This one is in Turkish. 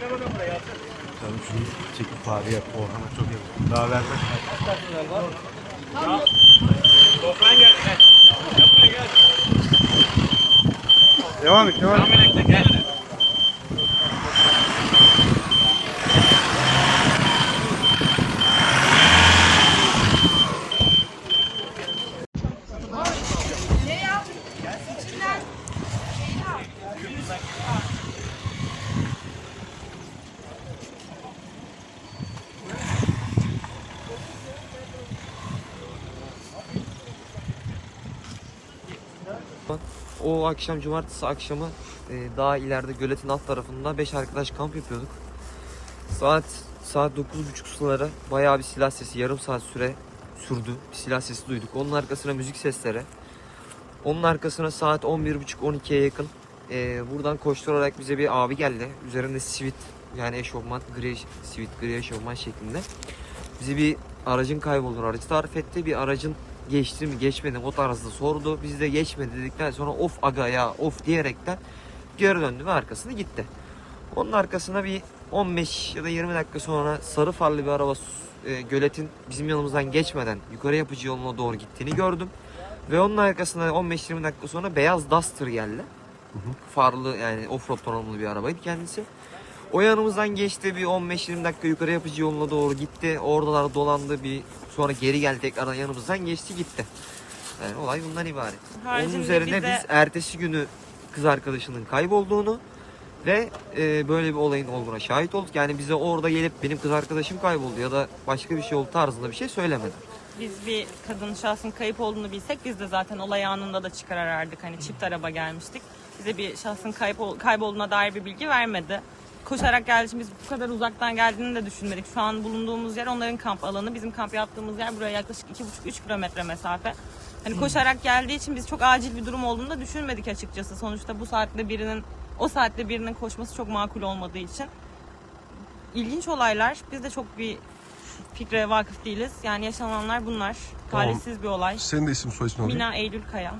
Canım şunu çekip fare yap. Orhan'a çok yakın. Daha vermez. Toplan. Gel. Yapma gel. Devam et. Devam et. Devam et. O akşam cumartesi akşamı e, daha ileride göletin alt tarafında 5 arkadaş kamp yapıyorduk. Saat saat 9.30 suları bayağı bir silah sesi yarım saat süre sürdü. Bir silah sesi duyduk. Onun arkasına müzik sesleri. Onun arkasına saat 11.30-12'ye yakın e, buradan koşturarak bize bir abi geldi. Üzerinde sivit yani eşofman, gri sivit, gri eşofman şeklinde. Bize bir aracın kaybolduğunu aracı tarif etti. Bir aracın geçti mi geçmedi mi o tarzda sordu. Biz de geçmedi dedikten sonra of aga ya of diyerekten geri döndü ve arkasına gitti. Onun arkasına bir 15 ya da 20 dakika sonra sarı farlı bir araba e, göletin bizim yanımızdan geçmeden yukarı yapıcı yoluna doğru gittiğini gördüm. Ve onun arkasına 15-20 dakika sonra beyaz Duster geldi. Farlı yani offroad donanımlı bir arabaydı kendisi. O yanımızdan geçti bir 15-20 dakika yukarı yapıcı yoluna doğru gitti. Oradalar dolandı bir sonra geri geldi tekrardan yanımızdan geçti gitti. Yani olay bundan ibaret. Onun Haricinde üzerine bize- biz ertesi günü kız arkadaşının kaybolduğunu ve e, böyle bir olayın olduğuna şahit olduk. Yani bize orada gelip benim kız arkadaşım kayboldu ya da başka bir şey oldu tarzında bir şey söylemedi. Biz bir kadın şahsın kayıp olduğunu bilsek biz de zaten olay anında da çıkar arardık. Hani çift araba gelmiştik. Bize bir şahsın kayıp ol- kaybolduğuna dair bir bilgi vermedi. Koşarak geldiği için biz bu kadar uzaktan geldiğini de düşünmedik. Şu an bulunduğumuz yer onların kamp alanı. Bizim kamp yaptığımız yer buraya yaklaşık 2,5-3 kilometre mesafe. Hani koşarak geldiği için biz çok acil bir durum olduğunu da düşünmedik açıkçası. Sonuçta bu saatte birinin o saatte birinin koşması çok makul olmadığı için. İlginç olaylar. Biz de çok bir fikre vakıf değiliz. Yani yaşananlar bunlar. Talihsiz bir olay. Senin de isim soy ismin alayım. Mina Eylül Kaya.